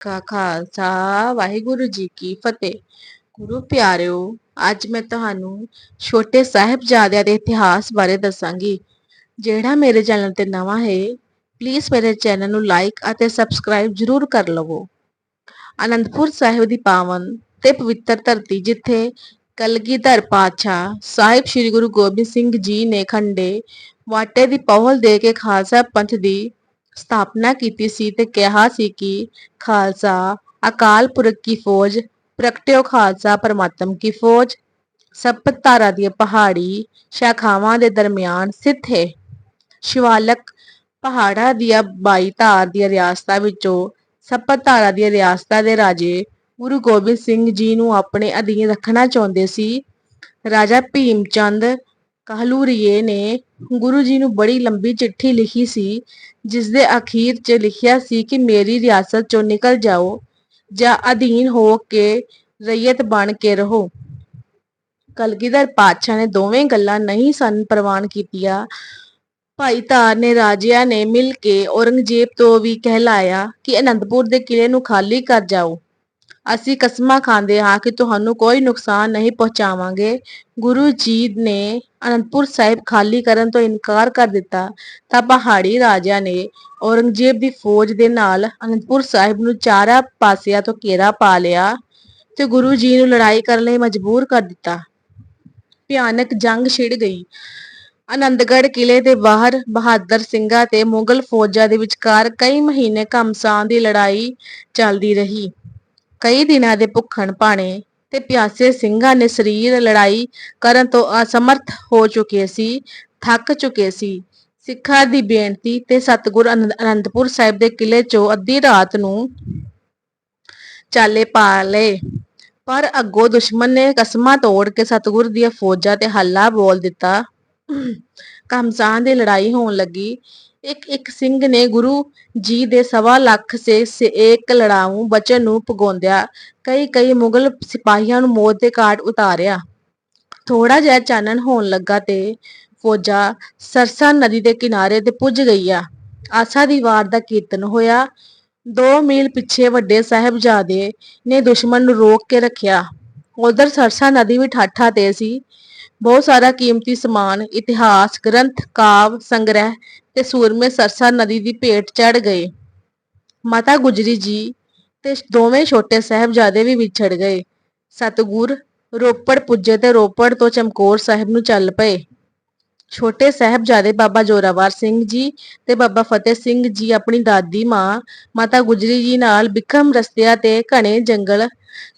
ਕਾ ਖਾਲਸਾ, ਵਾਹਿਗੁਰੂ ਜੀ ਕੀ ਫਤਿਹ। ਗੁਰੂ ਪਿਆਰਿਓ, ਅੱਜ ਮੈਂ ਤੁਹਾਨੂੰ ਛੋਟੇ ਸਾਹਿਬਜ਼ਾਦਿਆਂ ਦੇ ਇਤਿਹਾਸ ਬਾਰੇ ਦੱਸਾਂਗੀ। ਜਿਹੜਾ ਮੇਰੇ ਚੈਨਲ ਤੇ ਨਵਾਂ ਹੈ ਪਲੀਜ਼ ਮੇਰੇ ਚੈਨਲ ਨੂੰ ਲਾਈਕ ਅਤੇ ਸਬਸਕ੍ਰਾਈਬ ਜ਼ਰੂਰ ਕਰ ਲਵੋ। ਅਨੰਦਪੁਰ ਸਾਹਿਬ ਦੀ ਪਾਵਨ ਤੇ ਪਵਿੱਤਰ ਧਰਤੀ ਜਿੱਥੇ ਕਲਗੀਧਰ ਪਾਤਸ਼ਾਹ ਸਾਹਿਬ ਸ੍ਰੀ ਗੁਰੂ ਗੋਬਿੰਦ ਸਿੰਘ ਜੀ ਨੇ ਖੰਡੇ ਵਾਟੇ ਦੀ ਪਹੁਲ ਦੇ ਕੇ ਖਾਲਸਾ ਪੰਥ ਦੀ ਸਥਾਪਨਾ ਕੀਤੀ ਸੀ ਤੇ ਕਿਹਾ ਸੀ ਕਿ ਖਾਲਸਾ, ਅਕਾਲ ਪੁਰਖ ਕੀ ਫੌਜ, ਪ੍ਰਗਟਿਓ ਖਾਲਸਾ ਪਰਮਾਤਮ ਕੀ ਫੌਜ। ਸਪਤ ਧਾਰਾ ਦੀ ਪਹਾੜੀ ਸ਼ਾਖਾਵਾਂ ਦੇ ਦਰਮਿਆਨ ਸਥਿਤ ਹੈ। ਸ਼ਿਵਾਲਕ ਪਹਾੜਾਂ ਦੀਆਂ 22 ਧਾਰ ਦੀਆਂ ਰਿਆਸਤਾਂ ਵਿੱਚੋਂ ਸਪਤ ਧਾਰਾ ਦੀਆਂ ਰਿਆਸਤਾਂ ਦੇ ਰਾਜੇ ਗੁਰੂ ਗੋਬਿੰਦ ਸਿੰਘ ਜੀ ਨੂੰ ਆਪਣੇ ਅਧੀਨ ਰੱਖਣਾ ਚਾਹੁੰਦੇ ਸੀ। ਰਾਜਾ ਭੀਮ ਚੰਦ ਕਾਹਲੂਰੀਏ ਨੇ ਗੁਰੂ ਜੀ ਨੂੰ ਬੜੀ ਲੰਬੀ ਚਿੱਠੀ ਲਿਖੀ ਸੀ ਜਿਸ ਦੇ ਅਖੀਰ 'ਚ ਲਿਖਿਆ ਸੀ ਕਿ ਮੇਰੀ ਰਿਆਸਤ 'ਚੋਂ ਨਿਕਲ ਜਾਓ ਜਾਂ ਅਧੀਨ ਹੋ ਕੇ ਰਈਅਤ ਬਣ ਕੇ ਰਹੋ। ਕਲਗੀਧਰ ਪਾਤਸ਼ਾਹ ਨੇ ਦੋਵੇਂ ਗੱਲਾਂ ਨਹੀਂ ਸਨ ਪ੍ਰਵਾਨ ਕੀਤੀਆਂ। ਭਾਈ ਧਾਰ ਨੇ ਰਾਜਿਆਂ ਨੇ ਮਿਲ ਕੇ ਔਰੰਗਜ਼ੇਬ ਤੋਂ ਵੀ ਕਹਿਲਾਇਆ ਕਿ ਅਨੰਦਪੁਰ ਦੇ ਕਿਲੇ ਨੂੰ ਖਾਲੀ ਕਰ ਜਾਓ। ਅਸੀਂ ਕਸਮਾਂ ਖਾਂਦੇ ਹਾਂ ਕਿ ਤੁਹਾਨੂੰ ਕੋਈ ਨੁਕਸਾਨ ਨਹੀਂ ਪਹੁੰਚਾਵਾਂਗੇ। ਗੁਰੂ ਜੀ ਨੇ ਅਨੰਦਪੁਰ ਸਾਹਿਬ ਖਾਲੀ ਕਰਨ ਤੋਂ ਇਨਕਾਰ ਕਰ ਦਿੱਤਾ ਤਾਂ ਪਹਾੜੀ ਰਾਜਿਆਂ ਨੇ ਔਰੰਗਜ਼ੇਬ ਦੀ ਫੌਜ ਦੇ ਨਾਲ ਅਨੰਦਪੁਰ ਸਾਹਿਬ ਨੂੰ ਚਾਰਾਂ ਪਾਸਿਆਂ ਤੋਂ ਘੇਰਾ ਪਾ ਲਿਆ ਤੇ ਗੁਰੂ ਜੀ ਨੂੰ ਲੜਾਈ ਕਰਨ ਲਈ ਮਜਬੂਰ ਕਰ ਦਿੱਤਾ। ਭਿਆਨਕ ਜੰਗ ਛਿੜ ਗਈ। ਆਨੰਦਗੜ੍ਹ ਕਿਲੇ ਦੇ ਬਾਹਰ ਬਹਾਦਰ ਸਿੰਘਾਂ ਤੇ ਮੁਗਲ ਫੌਜਾਂ ਦੇ ਵਿਚਕਾਰ ਕਈ ਮਹੀਨੇ ਘਮਸਾਨ ਦੀ ਲੜਾਈ ਚੱਲਦੀ ਰਹੀ। ਕਈ ਦਿਨਾਂ ਦੇ ਭੁੱਖਣ ਭਾਣੇ ਤੇ ਪਿਆਸੇ ਸਿੰਘਾਂ ਨੇ ਸਰੀਰ ਲੜਾਈ ਕਰਨ ਤੋਂ ਅਸਮਰਥ ਹੋ ਚੁੱਕੇ ਸੀ, ਥੱਕ ਚੁੱਕੇ ਸੀ। ਸਿੱਖਾਂ ਦੀ ਬੇਨਤੀ ਤੇ ਸਤਗੁਰ ਅਨੰਦਪੁਰ ਸਾਹਿਬ ਦੇ ਕਿਲੇ 'ਚੋਂ ਅੱਧੀ ਰਾਤ ਨੂੰ ਚਾਲੇ ਪਾ ਲਏ। ਪਰ ਅੱਗੋਂ ਦੁਸ਼ਮਣ ਨੇ ਕਸਮਾਂ ਤੋੜ ਕੇ ਸਤਗੁਰ ਦੀਆਂ ਫੌਜਾਂ ਤੇ ਹੱਲਾ ਬੋਲ ਦਿੱਤਾ। ਕਮਸਾਨ ਦੀ ਲੜਾਈ ਹੋਣ ਲੱਗੀ। ਇੱਕ ਇੱਕ ਸਿੰਘ ਨੇ ਗੁਰੂ ਜੀ ਦੇ ਸਵਾ ਲੱਖ ਸੇ ਏਕ ਲੜਾਊ ਬਚਨ ਨੂੰ ਪਗੋਂਦਿਆ ਕਈ ਕਈ ਮੁਗਲ ਸਿਪਾਹੀਆਂ ਨੂੰ ਮੌਤ ਦੇ ਘਾਟ ਉਤਾਰਿਆ। ਥੋੜਾ ਜਿਹਾ ਚਾਨਣ ਹੋਣ ਲੱਗਾ ਤੇ ਫੌਜਾਂ ਸਰਸਾ ਨਦੀ ਦੇ ਕਿਨਾਰੇ ਤੇ ਪੁੱਜ ਗਈਆਂ। ਆਸਾ ਦੀ ਵਾਰ ਦਾ ਕੀਰਤਨ ਹੋਇਆ। 2 ਮੀਲ ਪਿੱਛੇ ਵੱਡੇ ਸਾਹਿਬਜ਼ਾਦੇ ਨੇ ਦੁਸ਼ਮਣ ਨੂੰ ਰੋਕ ਕੇ ਰੱਖਿਆ। ਉਧਰ ਸਰਸਾ ਨਦੀ ਵੀ ਠਾਠਾ ਤੇ ਸੀ। ਬਹੁਤ ਸਾਰਾ ਕੀਮਤੀ ਸਮਾਨ, ਇਤਿਹਾਸ, ਗ੍ਰੰਥ, ਕਾਵ, ਸੰਗ੍ਰਹਿ ਤੇ ਸੂਰਮੇ ਸਰਸਾ ਨਦੀ ਦੀ ਭੇਟ ਚੜ ਗਏ। ਮਾਤਾ ਗੁਜਰੀ ਜੀ ਤੇ ਦੋਵੇਂ ਛੋਟੇ ਸਾਹਿਬਜ਼ਾਦੇ ਵੀ ਵਿਛੜ ਗਏ। ਸਤਗੁਰ ਰੋਪੜ ਪੁੱਜੇ ਤੇ ਰੋਪੜ ਤੋਂ ਚਮਕੌਰ ਸਾਹਿਬ ਨੂੰ ਚੱਲ ਪਏ। ਛੋਟੇ ਸਾਹਿਬਜ਼ਾਦੇ ਬਾਬਾ ਜੋਰਾਵਰ ਸਿੰਘ ਜੀ ਤੇ ਬਾਬਾ ਫਤਿਹ ਸਿੰਘ ਜੀ ਆਪਣੀ ਦਾਦੀ ਮਾਂ, ਮਾਤਾ ਗੁਜਰੀ ਜੀ ਨਾਲ ਬਿਖਮ ਰਸਤਿਆਂ ਤੇ ਘਣੇ ਜੰਗਲ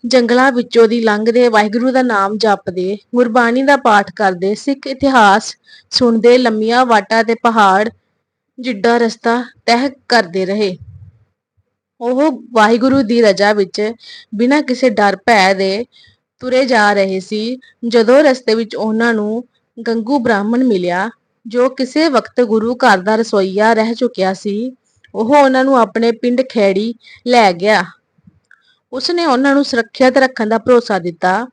ਜੰਗਲਾਂ ਵਿੱਚੋਂ ਦੀ ਲੰਘਦੇ, ਵਾਹਿਗੁਰੂ ਦਾ ਨਾਮ ਜਪਦੇ, ਗੁਰਬਾਣੀ ਦਾ ਪਾਠ ਕਰਦੇ, ਸਿੱਖ ਇਤਿਹਾਸ ਸੁਣਦੇ, ਲੰਮੀਆਂ ਵਾਟਾਂ ਤੇ ਪਹਾੜ, ਜਿੱਡਾ ਰਸਤਾ ਤਹਿ ਕਰਦੇ ਰਹੇ। ਉਹ ਵਾਹਿਗੁਰੂ ਦੀ ਰਜਾ ਵਿੱਚ ਬਿਨਾਂ ਕਿਸੇ ਡਰ, ਭੈ ਦੇ ਤੁਰੇ ਜਾ ਰਹੇ ਸੀ। ਜਦੋਂ ਰਸਤੇ ਵਿੱਚ ਉਹਨਾਂ ਨੂੰ ਗੰਗੂ ਬ੍ਰਾਹਮਣ ਮਿਲਿਆ, ਜੋ ਕਿਸੇ ਵਕਤ ਗੁਰੂ ਘਰ ਦਾ ਰਸੋਈਆ ਰਹਿ ਚੁੱਕਿਆ ਸੀ, ਉਹ ਉਹਨਾਂ ਨੂੰ ਆਪਣੇ ਪਿੰਡ ਖੇੜੀ ਲੈ ਗਿਆ। ਉਸਨੇ ਉਹਨਾਂ ਨੂੰ ਸੁਰੱਖਿਅਤ ਰੱਖਣ ਦਾ ਭਰੋਸਾ ਦਿੱਤਾ।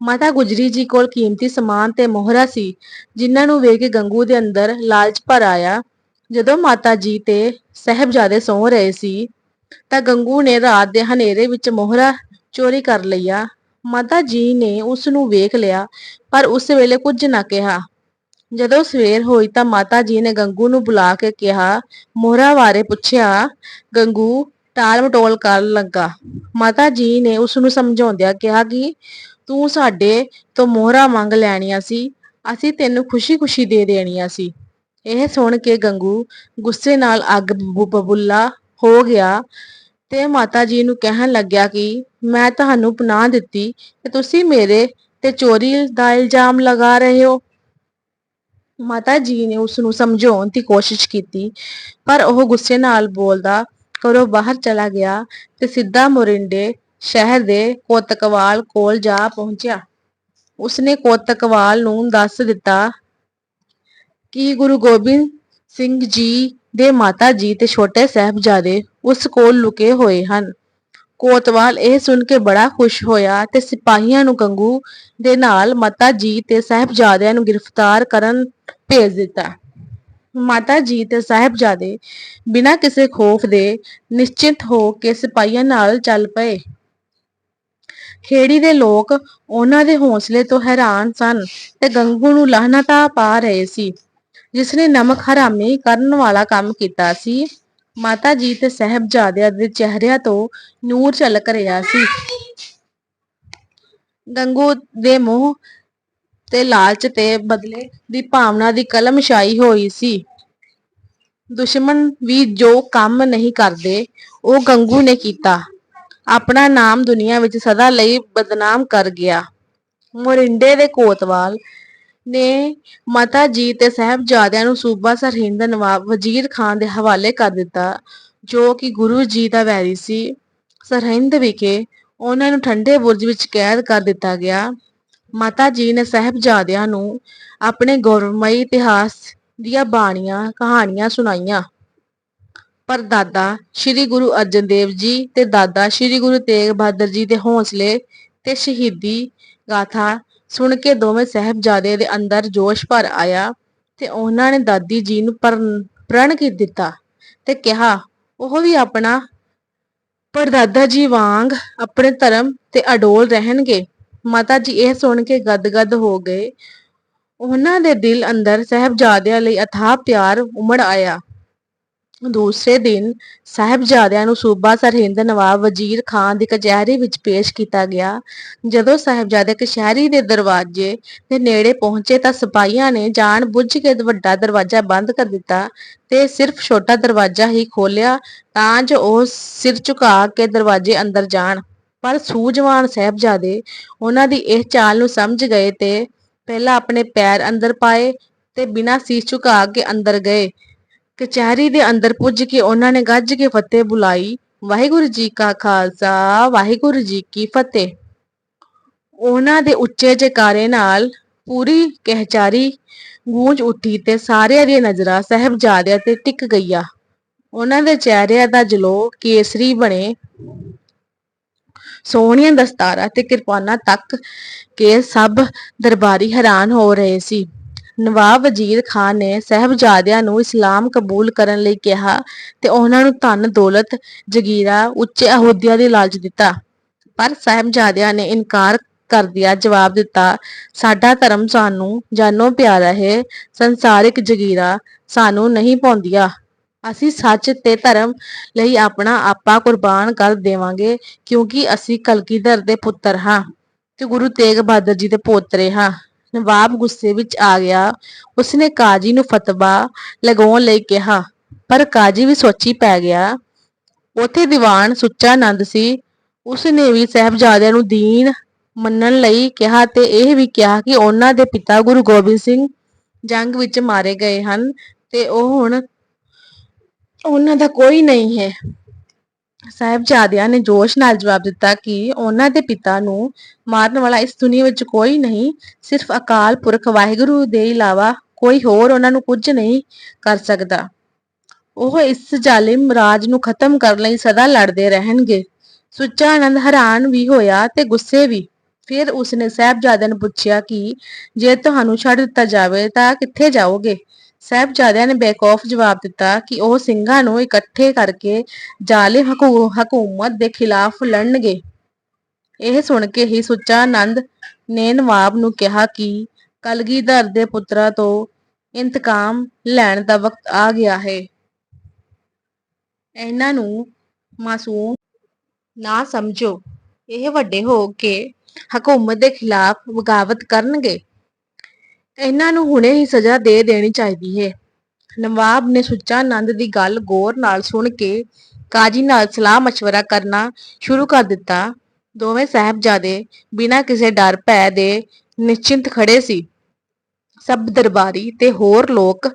ਮਾਤਾ ਗੁਜਰੀ ਜੀ ਕੋਲ ਕੀਮਤੀ ਸਮਾਨ ਤੇ ਮੋਹਰਾ ਸੀ, ਜਿਨ੍ਹਾਂ ਨੂੰ ਵੇਖ ਕੇ ਗੰਗੂ ਦੇ ਅੰਦਰ ਲਾਲਚ ਭਰ ਆਇਆ। ਜਦੋਂ ਮਾਤਾ ਜੀ ਤੇ ਸਹਿਬਜ਼ਾਦੇ ਸੌਂ ਰਹੇ ਸੀ, ਤਾਂ ਗੰਗੂ ਨੇ ਰਾਤ ਦੇ ਹਨੇਰੇ ਵਿੱਚ ਮੋਹਰਾ ਚੋਰੀ ਕਰ ਲਈਆ ਮਾਤਾ ਜੀ ਨੇ ਉਸ ਨੂੰ ਵੇਖ ਲਿਆ, ਪਰ ਉਸ ਵੇਲੇ ਕੁਝ ਨਾ ਕਿਹਾ। ਜਦੋਂ ਸਵੇਰ ਹੋਈ ਤਾਂ ਮਾਤਾ ਜੀ ਨੇ ਗੰਗੂ ਨੂੰ ਬੁਲਾ ਕੇ ਕਿਹਾ, ਮੋਹਰਾ ਬਾਰੇ ਪੁੱਛਿਆ, ਗੰਗੂ ਟਾਲ ਮਟੋਲ ਕਰਨ ਲੱਗਾ। ਮਾਤਾ ਜੀ ਨੇ ਉਸ ਨੂੰ ਸਮਝਾਉਂਦਿਆਂ ਕਿਹਾ ਕਿ ਤੂੰ ਸਾਡੇ ਤੋਂ ਮੋਹਰਾ ਮੰਗ ਲੈਣੀਆਂ ਸੀ, ਅਸੀਂ ਤੈਨੂੰ ਖੁਸ਼ੀ-ਖੁਸ਼ੀ ਦੇ ਦੇਣੀਆਂ ਸੀ। ਇਹ ਸੁਣ ਕੇ ਗੰਗੂ ਗੁੱਸੇ ਨਾਲ ਅੱਗ ਬਬੁੱਲਾ ਹੋ ਗਿਆ ਤੇ ਮਾਤਾ ਜੀ ਨੂੰ ਕਹਿਣ ਲੱਗਿਆ ਕਿ ਮੈਂ ਤੁਹਾਨੂੰ ਪਨਾਹ ਦਿੱਤੀ ਤੇ ਤੁਸੀਂ ਮੇਰੇ ਤੇ ਚੋਰੀ ਦਾ ਇਲਜ਼ਾਮ ਲਗਾ ਰਹੇ ਹੋ। ਮਾਤਾ ਜੀ ਨੇ ਉਸ ਨੂੰ ਸਮਝਾਉਣ ਦੀ ਕੋਸ਼ਿਸ਼ ਕੀਤੀ, ਪਰ ਉਹ ਗੁੱਸੇ ਨਾਲ ਬੋਲਦਾ ਘਰੋਂ ਬਾਹਰ ਚਲਾ ਗਿਆ ਤੇ ਸਿੱਧਾ ਮੋਰਿੰਡੇ ਸ਼ਹਿਰ ਦੇ ਕੋਤਕਵਾਲ ਕੋਲ ਜਾ ਪਹੁੰਚਿਆ। ਉਸਨੇ ਕੋਤਕਵਾਲ ਨੂੰ ਦੱਸ ਦਿੱਤਾ ਕਿ ਗੁਰੂ ਗੋਬਿੰਦ ਸਿੰਘ ਜੀ ਦੇ ਮਾਤਾ ਜੀ ਤੇ ਛੋਟੇ ਸਾਹਿਬਜ਼ਾਦੇ ਉਸ ਕੋਲ ਲੁਕੇ ਹੋਏ ਹਨ। ਕੋਤਵਾਲ ਇਹ ਸੁਣ ਕੇ ਬੜਾ ਖੁਸ਼ ਹੋਇਆ ਤੇ ਸਿਪਾਹੀਆਂ ਨੂੰ ਗੰਗੂ ਦੇ ਨਾਲ ਮਾਤਾ ਜੀ ਤੇ ਸਾਹਿਬਜ਼ਾਦਿਆਂ ਨੂੰ ਗ੍ਰਿਫਤਾਰ ਕਰਨ ਭੇਜ ਦਿੱਤਾ। ਮਾਤਾ ਜੀ ਤੇ ਸਾਹਿਬਜ਼ਾਦੇ ਬਿਨਾਂ ਕਿਸੇ ਖੋਫ ਦੇ ਨਿਸ਼ਚਿਤ ਹੋ ਕੇ ਸਿਪਾਹੀਆਂ ਨਾਲ ਚੱਲ ਪਏ। ਖੇੜੀ ਦੇ ਲੋਕ ਉਹਨਾਂ ਦੇ ਹੌਸਲੇ ਤੋਂ ਹੈਰਾਨ ਸਨ ਤੇ ਗੰਗੂ ਨੂੰ ਲਾਹਨਤਾਂ ਪਾ ਰਹੇ ਸੀ ਜਿਸ ਨੇ ਨਮਕ ਹਰਾਮੀ ਕਰਨ ਵਾਲਾ ਕੰਮ ਕੀਤਾ ਸੀ। ਮਾਤਾ ਜੀ ਤੇ ਸਾਹਿਬਜ਼ਾਦਿਆਂ ਦੇ ਚਿਹਰਿਆਂ ਤੋਂ ਨੂਰ ਝਲਕ ਰਿਹਾ ਸੀ। ਗੰਗੂ ਦੇ ਮੂੰਹ ਤੇ ਲਾਲਚ ਤੇ ਬਦਲੇ ਦੀ ਭਾਵਨਾ ਦੀ ਕਲਮ ਛਾਈ ਹੋਈ ਸੀ। ਦੁਸ਼ਮਣ ਵੀ ਜੋ ਕੰਮ ਨਹੀਂ ਕਰਦੇ, ਉਹ ਗੰਗੂ ਨੇ ਕੀਤਾ। ਆਪਣਾ ਨਾਮ ਦੁਨੀਆ ਵਿੱਚ ਸਦਾ ਲਈ ਬਦਨਾਮ ਕਰ ਗਿਆ। ਮੋਰਿੰਡੇ ਦੇ ਕੋਤਵਾਲ ਨੇ ਮਾਤਾ ਜੀ ਤੇ ਸਾਹਿਬਜ਼ਾਦਿਆਂ ਨੂੰ ਸੂਬਾ ਸਰਹਿੰਦ ਨਵਾਬ ਵਜ਼ੀਰ ਖਾਨ ਦੇ ਹਵਾਲੇ ਕਰ ਦਿੱਤਾ, ਜੋ ਕਿ ਗੁਰੂ ਜੀ ਦਾ ਵੈਰੀ ਸੀ। ਸਰਹਿੰਦ ਵਿਖੇ ਉਹਨਾਂ ਨੂੰ ਠੰਡੇ ਬੁਰਜ ਵਿੱਚ ਕੈਦ ਕਰ ਦਿੱਤਾ ਗਿਆ। ਮਾਤਾ ਜੀ ਨੇ ਸਾਹਿਬਜ਼ਾਦਿਆਂ ਨੂੰ ਆਪਣੇ ਗੌਰਵਮਈ ਇਤਿਹਾਸ ਦੀਆਂ ਬਾਣੀਆਂ, ਕਹਾਣੀਆਂ ਸੁਣਾਈਆਂ। ਪਰ ਦਾਦਾ ਸ੍ਰੀ ਗੁਰੂ ਅਰਜਨ ਦੇਵ ਜੀ ਤੇ ਦਾਦਾ ਸ੍ਰੀ ਗੁਰੂ ਤੇਗ ਬਹਾਦਰ ਜੀ ਦੇ ਹੌਸਲੇ ਤੇ ਸ਼ਹੀਦੀ ਗਾਥਾ ਸੁਣ ਕੇ ਦੋਵੇਂ ਸਾਹਿਬਜ਼ਾਦੇ ਦੇ ਅੰਦਰ ਜੋਸ਼ ਭਰ ਆਇਆ ਤੇ ਉਹਨਾਂ ਨੇ ਦਾਦੀ ਜੀ ਨੂੰ ਪ੍ਰਣ ਕੀ ਦਿੱਤਾ ਤੇ ਕਿਹਾ, ਉਹ ਵੀ ਆਪਣਾ ਪਰਦਾਦਾ ਜੀ ਵਾਂਗ ਆਪਣੇ ਧਰਮ ਤੇ ਅਡੋਲ ਰਹਿਣਗੇ। ਮਾਤਾ ਜੀ ਇਹ ਸੁਣ ਕੇ ਗਦਗਦ ਹੋ ਗਏ। ਉਹਨਾਂ ਦੇ ਦਿਲ ਅੰਦਰ ਸਾਹਿਬਜ਼ਾਦਿਆਂ ਲਈ ਅਥਾਹ ਪਿਆਰ ਉਮੜ ਆਇਆ। ਦੂਸਰੇ ਦਿਨ ਸਾਹਿਬਜ਼ਾਦਿਆਂ ਨੂੰ ਸੂਬਾ ਸਰਹਿੰਦ ਨਵਾਬ ਵਜ਼ੀਰ ਖਾਨ ਦੀ ਕਚਹਿਰੀ ਵਿੱਚ ਪੇਸ਼ ਕੀਤਾ ਗਿਆ। ਜਦੋਂ ਸਾਹਿਬਜ਼ਾਦੇ ਕਚਹਿਰੀ ਦੇ ਦਰਵਾਜ਼ੇ ਦੇ ਨੇੜੇ ਪਹੁੰਚੇ ਤਾਂ ਸਿਪਾਹੀਆਂ ਨੇ ਜਾਣ ਬੁੱਝ ਕੇ ਵੱਡਾ ਦਰਵਾਜ਼ਾ ਬੰਦ ਕਰ ਦਿੱਤਾ ਤੇ ਸਿਰਫ ਛੋਟਾ ਦਰਵਾਜ਼ਾ ਹੀ ਖੋਲ੍ਹਿਆ ਤਾਂ ਜੋ ਉਹ ਸਿਰ ਝੁਕਾ ਕੇ ਦਰਵਾਜ਼ੇ ਅੰਦਰ ਜਾਣ। ਪਰ ਸੂਝਵਾਨ ਸਾਹਿਬਜ਼ਾਦੇ ਉਹਨਾਂ ਦੀ ਇਹ ਚਾਲ ਨੂੰ ਸਮਝ ਗਏ ਤੇ ਪਹਿਲਾਂ ਆਪਣੇ ਪੈਰ ਅੰਦਰ ਪਾਏ ਤੇ ਬਿਨਾਂ ਸੀਸ ਝੁਕਾ ਕੇ ਅੰਦਰ ਗਏ। ਕਚਹਿਰੀ ਦੇ ਅੰਦਰ ਪੁੱਜ ਕੇ ਉਹਨਾਂ ਨੇ ਗੱਜ ਕੇ ਫਤਿਹ ਬੁਲਾਈ। ਵਾਹਿਗੁਰੂ ਜੀ ਕਾ ਖਾਲਸਾ, ਵਾਹਿਗੁਰੂ ਜੀ ਕੀ ਫਤਿਹ। ਉਹਨਾਂ ਦੇ ਉੱਚੇ ਜਕਾਰੇ ਨਾਲ ਪੂਰੀ ਕਚਹਿਰੀ ਗੂੰਜ ਉੱਠੀ ਤੇ ਸਾਰਿਆਂ ਦੀਆਂ ਨਜ਼ਰਾਂ ਸਾਹਿਬਜ਼ਾਦਿਆਂ ਤੇ ਟਿਕ ਗਈਆਂ। ਉਹਨਾਂ ਦੇ ਚਿਹਰਿਆਂ ਦਾ ਜਲੋ ਕੇਸਰੀ ਬਣੇ। ਸੋਹਣੀਆਂ ਦਸਤਾਰਾਂ ਤੇ ਕਿਰਪਾਨਾਂ ਤੱਕ ਕੇ ਸਭ ਦਰਬਾਰੀ ਹੈਰਾਨ ਹੋ ਰਹੇ ਸੀ। ਨਵਾਬ ਵਜ਼ੀਰ ਖਾਨ ਨੇ ਸਾਹਿਬਜ਼ਾਦਿਆਂ ਨੂੰ ਇਸਲਾਮ ਕਬੂਲ ਕਰਨ ਲਈ ਕਿਹਾ ਤੇ ਉਹਨਾਂ ਨੂੰ ਧਨ, ਦੌਲਤ, ਜਗੀਰਾ, ਉੱਚੇ ਅਹੁਦਿਆਂ ਦੀ ਲਾਲਚ ਦਿੱਤਾ। ਪਰ ਸਾਹਿਬਜ਼ਾਦਿਆਂ ਨੇ ਇਨਕਾਰ ਕਰਦਿਆਂ ਜਵਾਬ ਦਿੱਤਾ, ਸਾਡਾ ਧਰਮ ਸਾਨੂੰ ਜਾਨੋਂ ਪਿਆਰਾ ਹੈ ਸੰਸਾਰਿਕ ਜਗੀਰਾ ਸਾਨੂੰ ਨਹੀਂ ਪਾਉਂਦੀਆਂ। ਅਸੀਂ ਸੱਚ ਤੇ ਧਰਮ ਲਈ ਆਪਣਾ ਆਪਾ ਕੁਰਬਾਨ ਕਰ ਦੇਵਾਂਗੇ, ਕਿਉਂਕਿ ਅਸੀਂ ਕਲਗੀਧਰ ਦੇ ਪੁੱਤਰ ਹਾਂ ਤੇ ਗੁਰੂ ਤੇਗ ਬਹਾਦਰ ਜੀ ਦੇ ਪੋਤਰੇ ਹਾਂ। ਨਵਾਬ ਗੁੱਸੇ ਵਿੱਚ ਆ ਗਿਆ। ਉਸਨੇ ਕਾਜੀ ਨੂੰ ਫਤਵਾ ਲਗਾਉਣ ਲਈ ਕਿਹਾ, ਪਰ ਕਾਜੀ ਵੀ ਸੋਚੀ ਪੈ ਗਿਆ। ਉਥੇ ਦੀਵਾਨ ਸੁੱਚਾ ਨੰਦ ਸੀ। ਉਸਨੇ ਵੀ ਸਾਹਿਬਜ਼ਾਦਿਆਂ ਨੂੰ ਦੀਨ ਮੰਨਣ ਲਈ ਕਿਹਾ ਤੇ ਇਹ ਵੀ ਕਿਹਾ ਕਿ ਉਹਨਾਂ ਦੇ ਪਿਤਾ ਗੁਰੂ ਗੋਬਿੰਦ ਸਿੰਘ ਜੰਗ ਵਿੱਚ ਮਾਰੇ ਗਏ ਹਨ ਤੇ ਉਹ ਹੁਣ ਉਹਨਾਂ ਦਾ ਕੋਈ ਨਹੀਂ ਹੈ। ਸਾਹਿਬਜ਼ਾਦਿਆਂ ਨੇ ਜੋਸ਼ ਨਾਲ ਜਵਾਬ ਦਿੱਤਾ ਕਿ ਉਹਨਾਂ ਦੇ ਪਿਤਾ ਨੂੰ ਮਾਰਨ ਵਾਲਾ ਇਸ ਦੁਨੀਆ ਵਿੱਚ ਕੋਈ ਨਹੀਂ, ਸਿਰਫ ਅਕਾਲ ਪੁਰਖ ਵਾਹਿਗੁਰੂ ਦੇ ਇਲਾਵਾ ਕੋਈ ਹੋਰ ਉਹਨਾਂ ਨੂੰ ਕੁਝ ਨਹੀਂ ਕਰ ਸਕਦਾ। ਉਹ ਇਸ ਜ਼ਾਲਿਮ ਰਾਜ ਨੂੰ ਖਤਮ ਕਰਨ ਲਈ ਸਦਾ ਲੜਦੇ ਰਹਿਣਗੇ। ਸੁੱਚਾ ਆਨੰਦ ਹੈਰਾਨ ਵੀ ਹੋਇਆ ਤੇ ਗੁੱਸੇ ਵੀ। ਫਿਰ ਉਸਨੇ ਸਾਹਿਬਜ਼ਾਦਿਆਂ ਨੂੰ ਪੁੱਛਿਆ ਕਿ ਜੇ ਤੁਹਾਨੂੰ ਛੱਡ ਦਿੱਤਾ ਜਾਵੇ ਤਾਂ ਕਿੱਥੇ ਜਾਓਗੇ? ਸਾਹਿਬਜ਼ਾਦਿਆਂ ਨੇ ਬੇਕੌਫ ਜਵਾਬ ਦਿੱਤਾ ਕਿ ਉਹ ਸਿੰਘਾਂ ਨੂੰ ਇਕੱਠੇ ਕਰਕੇ ਜ਼ਾਲਿਮ ਹਕੂ- ਹਕੂਮਤ ਦੇ ਖਿਲਾਫ ਲੜਨਗੇ। ਇਹ ਸੁਣ ਕੇ ਹੀ ਸੁੱਚਾ ਆਨੰਦ ਨੇ ਨਵਾਬ ਨੂੰ ਕਿਹਾ ਕਿ ਕਲਗੀਧਰ ਦੇ ਪੁੱਤਰਾਂ ਤੋਂ ਇੰਤਕਾਮ ਲੈਣ ਦਾ ਵਕਤ ਆ ਗਿਆ ਹੈ। ਇਹਨਾਂ ਨੂੰ ਮਾਸੂਮ ਨਾ ਸਮਝੋ। ਇਹ ਵੱਡੇ ਹੋ ਕੇ ਹਕੂਮਤ ਦੇ ਖਿਲਾਫ ਬਗਾਵਤ ਕਰਨਗੇ। ਇਹਨਾਂ ਨੂੰ ਹੁਣੇ ਹੀ ਸਜ਼ਾ ਦੇ ਦੇਣੀ ਚਾਹੀਦੀ ਹੈ। ਨਵਾਬ ਨੇ ਸੁੱਚਾ ਨੰਦ ਦੀ ਗੱਲ ਗੌਰ ਨਾਲ ਸੁਣ ਕੇ ਕਾਜੀ ਨਾਲ ਸਲਾਹ مشਵਰਾ ਕਰਨਾ ਸ਼ੁਰੂ ਕਰ ਦਿੱਤਾ। ਦੋਵੇਂ ਸਾਹਿਬਜ਼ਾਦੇ ਬਿਨਾਂ ਕਿਸੇ ਡਰ, ਭੈ ਦੇ ਨਿਸ਼ਚਿੰਤ ਖੜੇ ਸੀ। ਸਭ ਦਰਬਾਰੀ ਤੇ ਹੋਰ ਲੋਕ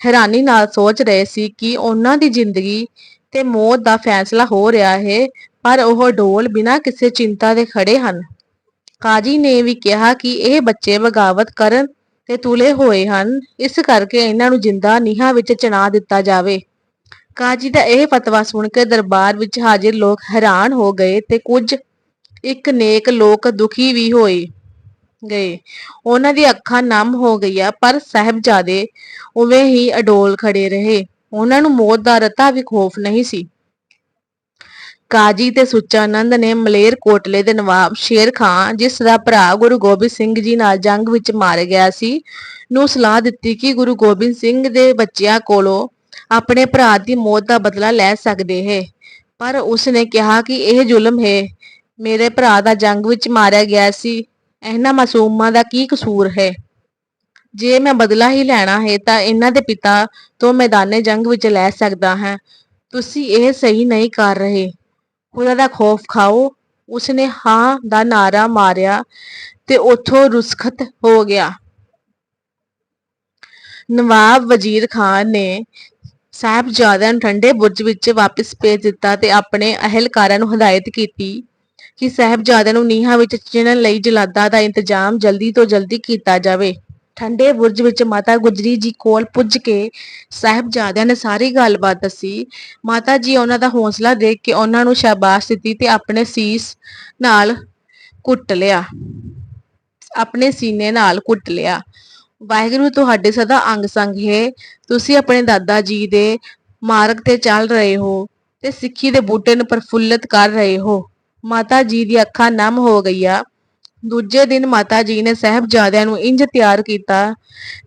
ਹੈਰਾਨੀ ਨਾਲ ਸੋਚ ਰਹੇ ਸੀ ਕਿ ਉਹਨਾਂ ਦੀ ਜ਼ਿੰਦਗੀ ਤੇ ਮੌਤ ਦਾ ਫੈਸਲਾ ਹੋ ਰਿਹਾ ਹੈ, ਪਰ ਉਹ ਢੋਲ ਬਿਨਾਂ ਕਿਸੇ ਚਿੰਤਾ ਦੇ ਖੜੇ ਹਨ। ਕਾਜੀ ਨੇ ਵੀ ਕਿਹਾ ਕਿ ਇਹ ਬੱਚੇ ਬਗਾਵਤ ਕਰਨ ਤੇ ਤੁਲੇ ਹੋਏ ਹਨ। ਇਸ ਕਰਕੇ ਇਹਨਾਂ ਨੂੰ ਜਿੰਦਾ ਨੀਹਾਂ ਵਿੱਚ ਚਣਾ ਦਿੱਤਾ ਜਾਵੇ। ਕਾਜੀ ਦਾ ਇਹ ਫਤਵਾ ਸੁਣ ਕੇ ਦਰਬਾਰ ਵਿੱਚ ਹਾਜ਼ਰ ਲੋਕ ਹੈਰਾਨ ਹੋ ਗਏ ਤੇ ਕੁਝ ਇੱਕ ਨੇਕ ਲੋਕ ਦੁਖੀ ਵੀ ਹੋਏ ਗਏ। ਉਹਨਾਂ ਦੀ ਅੱਖਾਂ ਨਮ ਹੋ ਗਈਆਂ, ਪਰ ਸਾਹਿਬਜ਼ਾਦੇ ਉਵੇਂ ਹੀ ਅਡੋਲ ਖੜੇ ਰਹੇ। ਉਹਨਾਂ ਨੂੰ ਮੌਤ ਦਾ ਰਤਾ ਵੀ ਖੋਫ ਨਹੀਂ ਸੀ। ਕਾਜੀ ਤੇ ਸੁੱਚਾਨੰਦ ਨੇ ਮਲੇਰ ਕੋਟਲੇ ਦੇ ਨਵਾਬ ਸ਼ੇਰ ਖਾਂ ਜਿਸ ਦਾ ਭਰਾ ਗੁਰੂ ਗੋਬਿੰਦ ਸਿੰਘ ਜੀ ਨਾਲ ਜੰਗ ਵਿੱਚ ਮਾਰ ਗਿਆ ਸੀ, ਨੂੰ ਸਲਾਹ ਦਿੱਤੀ ਕਿ ਗੁਰੂ ਗੋਬਿੰਦ ਸਿੰਘ ਦੇ ਬੱਚਿਆਂ ਕੋਲੋਂ ਆਪਣੇ ਭਰਾ ਦੀ ਮੌਤ ਦਾ ਬਦਲਾ ਲੈ ਸਕਦੇ ਹੈ। ਪਰ ਉਸ ਨੇ ਕਿਹਾ ਕਿ ਇਹ ਜ਼ੁਲਮ ਹੈ। ਮੇਰੇ ਭਰਾ ਦਾ ਜੰਗ ਵਿੱਚ ਮਾਰਿਆ ਗਿਆ ਸੀ। ਇਹਨਾਂ ਮਾਸੂਮਾਂ ਦਾ ਕੀ ਕਸੂਰ ਹੈ? ਜੇ ਮੈਂ ਬਦਲਾ ਹੀ ਲੈਣਾ ਹੈ, ਤਾਂ ਇਹਨਾਂ ਦੇ ਪਿਤਾ ਤੋਂ ਮੈਦਾਨੇ ਜੰਗ ਵਿੱਚ ਲੈ ਸਕਦਾ ਹਾਂ। ਤੁਸੀਂ ਇਹ ਸਹੀ ਨਹੀਂ ਕਰ ਰਹੇ। ਉਹਨਾਂ ਦਾ ਖੌਫ ਖਾਓ। ਉਸਨੇ ਹਾਂ ਦਾ ਨਾਰਾ ਮਾਰਿਆ ਤੇ ਉੱਥੋਂ ਰੁਸਖਤ ਹੋ ਗਿਆ। ਨਵਾਬ ਵਜ਼ੀਰ ਖਾਨ ਨੇ ਸਾਹਿਬਜ਼ਾਦਿਆਂ ਨੂੰ ਠੰਡੇ ਬੁਰਜ ਵਿੱਚ ਵਾਪਸ ਭੇਜ ਦਿੱਤਾ ਤੇ ਆਪਣੇ ਅਹਿਲਕਾਰਾਂ ਨੂੰ ਹਦਾਇਤ ਕੀਤੀ ਕਿ ਸਾਹਿਬਜ਼ਾਦਿਆਂ ਨੂੰ ਨੀਹਾਂ ਵਿੱਚ ਚਿਣਨ ਲਈ ਜਲਾਦਾਂ ਦਾ ਇੰਤਜ਼ਾਮ ਜਲਦੀ ਤੋਂ ਜਲਦੀ ਕੀਤਾ ਜਾਵੇ। ਠੰਡੇ ਬੁਰਜ ਵਿੱਚ ਮਾਤਾ ਗੁਜਰੀ ਜੀ ਕੋਲ ਪੁੱਜ ਕੇ ਸਾਹਿਬਜ਼ਾਦਿਆਂ ਨੇ ਸਾਰੀ ਗੱਲਬਾਤ ਦੱਸੀ। ਮਾਤਾ ਜੀ ਉਹਨਾਂ ਦਾ ਹੌਸਲਾ ਦੇਖ ਕੇ ਉਹਨਾਂ ਨੂੰ ਸ਼ਾਬਾਸ਼ ਦਿੱਤੀ ਤੇ ਆਪਣੇ ਸੀਸ ਨਾਲ ਕੁੱਟ ਲਿਆ। ਆਪਣੇ ਸੀਨੇ ਨਾਲ ਕੁੱਟ ਲਿਆ। ਵਾਹਿਗੁਰੂ, ਤੁਹਾਡੇ ਸਦਾ ਅੰਗ ਸੰਗ ਹੈ। ਤੁਸੀਂ ਆਪਣੇ ਦਾਦਾ ਜੀ ਦੇ ਮਾਰਗ ਤੇ ਚੱਲ ਰਹੇ ਹੋ ਤੇ ਸਿੱਖੀ ਦੇ ਬੂਟੇ ਨੂੰ ਪ੍ਰਫੁੱਲਤ ਕਰ ਰਹੇ ਹੋ। ਮਾਤਾ ਜੀ ਦੀ ਅੱਖਾਂ ਨਮ ਹੋ ਗਈਆਂ। ਦੂਜੇ ਦਿਨ ਮਾਤਾ ਜੀ ਨੇ ਸਾਹਿਬਜ਼ਾਦਿਆਂ ਨੂੰ ਇੰਜ ਤਿਆਰ ਕੀਤਾ,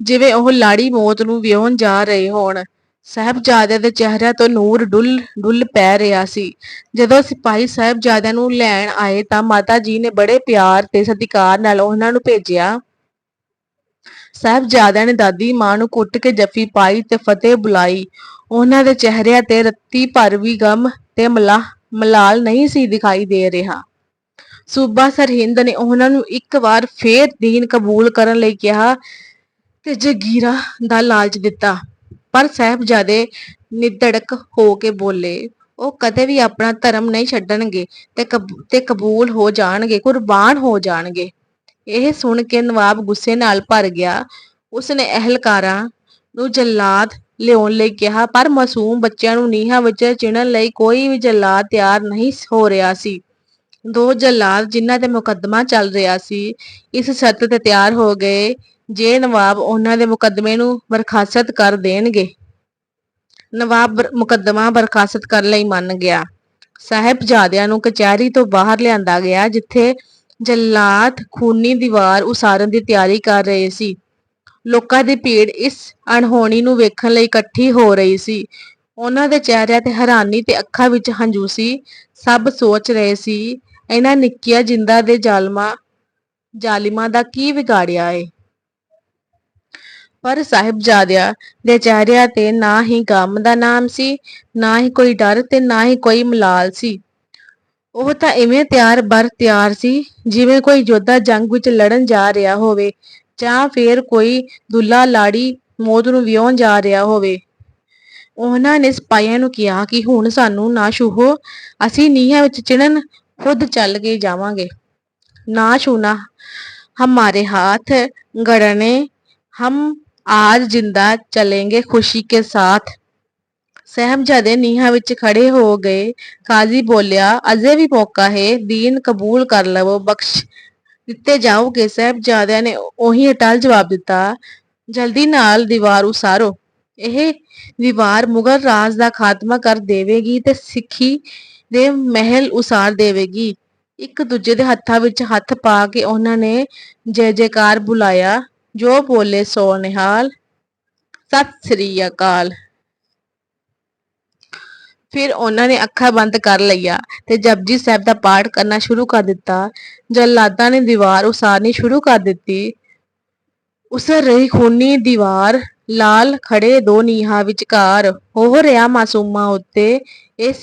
ਜਿਵੇਂ ਉਹ ਲਾੜੀ ਮੌਤ ਨੂੰ ਵਿਆਹਣ ਜਾ ਰਹੇ ਹੋਣ। ਸਾਹਿਬਜ਼ਾਦਿਆਂ ਦੇ ਚਿਹਰਿਆਂ ਤੋਂ ਨੂਰ ਡੁੱਲ ਡੁੱਲ ਪੈ ਰਿਹਾ ਸੀ। ਜਦੋਂ ਸਿਪਾਹੀ ਸਾਹਿਬਜ਼ਾਦਿਆਂ ਨੂੰ ਲੈਣ ਆਏ ਤਾਂ ਮਾਤਾ ਜੀ ਨੇ ਬੜੇ ਪਿਆਰ ਤੇ ਸਤਿਕਾਰ ਨਾਲ ਉਹਨਾਂ ਨੂੰ ਭੇਜਿਆ। ਸਾਹਿਬਜ਼ਾਦਿਆਂ ਨੇ ਦਾਦੀ ਮਾਂ ਨੂੰ ਕੁੱਟ ਕੇ ਜੱਫੀ ਪਾਈ ਤੇ ਫਤਿਹ ਬੁਲਾਈ। ਉਹਨਾਂ ਦੇ ਚਿਹਰਿਆਂ ਤੇ ਰੱਤੀ ਭਰ ਵੀ ਗਮ ਤੇ ਮਲਾਹ, ਮਲਾਲ ਨਹੀਂ ਸੀ ਦਿਖਾਈ ਦੇ ਰਿਹਾ। ਸੂਬਾ ਸਰਹਿੰਦ ਨੇ ਉਹਨਾਂ ਨੂੰ ਇੱਕ ਵਾਰ ਫੇਰ ਦੀਨ ਕਬੂਲ ਕਰਨ ਲਈ ਕਿਹਾ ਤੇ ਜਗੀਰਾ ਦਾ ਲਾਲਚ ਦਿੱਤਾ। ਪਰ ਸਾਹਿਬਜ਼ਾਦੇ ਨਿਧੜਕ ਹੋ ਕੇ ਬੋਲੇ, ਉਹ ਕਦੇ ਵੀ ਆਪਣਾ ਧਰਮ ਨਹੀਂ ਛੱਡਣਗੇ ਤੇ ਕਬ- ਤੇ ਕਬੂਲ ਹੋ ਜਾਣਗੇ, ਕੁਰਬਾਨ ਹੋ ਜਾਣਗੇ। ਇਹ ਸੁਣ ਕੇ ਨਵਾਬ ਗੁੱਸੇ ਨਾਲ ਭਰ ਗਿਆ। ਉਸਨੇ ਅਹਿਲਕਾਰਾਂ ਨੂੰ ਜੱਲਾਦ ਲਿਆਉਣ ਲਈ ਕਿਹਾ, ਪਰ ਮਾਸੂਮ ਬੱਚਿਆਂ ਨੂੰ ਨੀਹਾਂ ਵਿੱਚ ਚਿਣਨ ਲਈ ਕੋਈ ਵੀ ਜੱਲਾਦ ਤਿਆਰ ਨਹੀਂ ਹੋ ਰਿਹਾ ਸੀ। ਦੋ ਜਲਾਦ ਜਿਨ੍ਹਾਂ ਤੇ ਮੁਕੱਦਮਾ ਚੱਲ ਰਿਹਾ ਸੀ, ਇਸ ਸ਼ਰਤ ਤੇ ਤਿਆਰ ਹੋ ਗਏ, ਜੇ ਨਵਾਬ ਉਹਨਾਂ ਦੇ ਮੁਕੱਦਮੇ ਨੂੰ ਬਰਖਾਸਤ ਕਰ ਦੇਣਗੇ। ਨਵਾਬ ਮੁਕੱਦਮਾ ਬਰਖਾਸਤ ਕਰਨ ਲਈ ਮੰਨ ਗਿਆ। ਸਾਹਿਬਜ਼ਾਦਿਆਂ ਨੂੰ ਕਚਹਿਰੀ ਤੋਂ ਬਾਹਰ ਲਿਆਂਦਾ ਗਿਆ, ਜਿੱਥੇ ਜੱਲਾਦ ਖੂਨੀ ਦੀਵਾਰ ਉਸਾਰਨ ਦੀ ਤਿਆਰੀ ਕਰ ਰਹੇ ਸੀ। ਲੋਕਾਂ ਦੀ ਭੀੜ ਇਸ ਅਣਹੋਣੀ ਨੂੰ ਵੇਖਣ ਲਈ ਇਕੱਠੀ ਹੋ ਰਹੀ ਸੀ। ਉਹਨਾਂ ਦੇ ਚਿਹਰਿਆਂ ਤੇ ਹੈਰਾਨੀ ਤੇ ਅੱਖਾਂ ਵਿੱਚ ਹੰਝੂ ਸੀ। ਸਭ ਸੋਚ ਰਹੇ ਸੀ ਇਹਨਾਂ ਨਿੱਕੀਆਂ ਜਿੰਦਾ ਦੇ ਜ਼ਾਲਮਾਂ, ਜ਼ਾਲਿਮਾਂ ਦਾ ਕੀ ਵਿਗਾੜਿਆ ਏ? ਪਰ ਸਾਹਿਬਜ਼ਾਦਿਆਂ ਦੇ ਚਿਹਰਿਆਂ ਤੇ ਨਾ ਹੀ ਗਮ ਦਾ ਨਾਮ ਸੀ, ਨਾ ਹੀ ਕੋਈ ਡਰ ਤੇ ਨਾ ਹੀ ਕੋਈ ਮਲਾਲ ਸੀ। ਉਹ ਤਾਂ ਇਵੇਂ ਤਿਆਰ ਬਰ ਤਿਆਰ ਸੀ, ਜਿਵੇਂ ਕੋਈ ਯੋਧਾ ਜੰਗ ਵਿੱਚ ਲੜਨ ਜਾ ਰਿਹਾ ਹੋਵੇ, ਜਾਂ ਫੇਰ ਕੋਈ ਦੁੱਲਾ ਲਾੜੀ ਮੌਤ ਨੂੰ ਵਿਆਹੁਣ ਜਾ ਰਿਹਾ ਹੋਵੇ। ਉਹਨਾਂ ਨੇ ਸਿਪਾਹੀਆਂ ਨੂੰ ਕਿਹਾ ਕਿ ਹੁਣ ਸਾਨੂੰ ਨਾ ਛੂਹੋ, ਅਸੀਂ ਨੀਹਾਂ ਵਿੱਚ ਚਿਣਨ ਖੁਦ ਚੱਲ ਕੇ ਜਾਵਾਂਗੇ ਨਾ ਛੂਨਾ हमारे हाथ गड़ने हम आज जिंदा चलेंगे खुशी के साथ ਸਾਹਿਬਜ਼ਾਦੇ ਨੀਹਾਂ ਵਿੱਚ ਖੜੇ ਹੋ ਗਏ ਕਾਜ਼ੀ ਬੋਲਿਆ ਅਜੇ ਵੀ ਮੌਕਾ ਹੈ ਦੀਨ ਕਬੂਲ ਕਰ ਲਵੋ ਬਖਸ਼ ਦਿੱਤੇ ਜਾਓਗੇ ਸਾਹਿਬਜ਼ਾਦਿਆਂ ਨੇ ਉਹੀ ਅਟਲ ਜਵਾਬ ਦਿੱਤਾ ਜਲਦੀ ਨਾਲ ਦੀਵਾਰ ਉਸਾਰੋ ਇਹ ਦੀਵਾਰ ਮੁਗਲ ਰਾਜ ਦਾ ਖਾਤਮਾ ਕਰ ਦੇਵੇਗੀ ਤੇ ਸਿੱਖੀ ਦੇ ਮਹਿਲ ਉਸਾਰ ਦੇਵੇਗੀ। ਇੱਕ ਦੂਜੇ ਦੇ ਹੱਥਾਂ ਵਿੱਚ ਹੱਥ ਪਾ ਕੇ ਉਹਨਾਂ ਨੇ ਜੈ ਜੈਕਾਰ ਬੁਲਾਇਆ। ਜੋ ਬੋਲੇ, ਸੋ ਨਿਹਾਲ। ਸਤਿ ਸ੍ਰੀ ਅਕਾਲ। ਫਿਰ ਉਹਨਾਂ ਨੇ ਅੱਖਾਂ ਬੰਦ ਕਰ ਲਈਆਂ ਤੇ ਜਪਜੀ ਸਾਹਿਬ ਦਾ ਪਾਠ ਕਰਨਾ ਸ਼ੁਰੂ ਕਰ ਦਿੱਤਾ। ਜੱਲਾਦਾਂ ਨੇ ਦੀਵਾਰ ਉਸਾਰਨੀ ਸ਼ੁਰੂ ਕਰ ਦਿੱਤੀ। ਉਸਰ ਰਹੀ ਖੂਨੀ ਦੀਵਾਰ, ਲਾਲ ਖੜੇ ਦੋ ਨੀਹਾਂ ਵਿਚਕਾਰ। ਹੋ ਰਿਹਾ ਮਾਸੂਮਾਂ ਉੱਤੇ, ਇਹ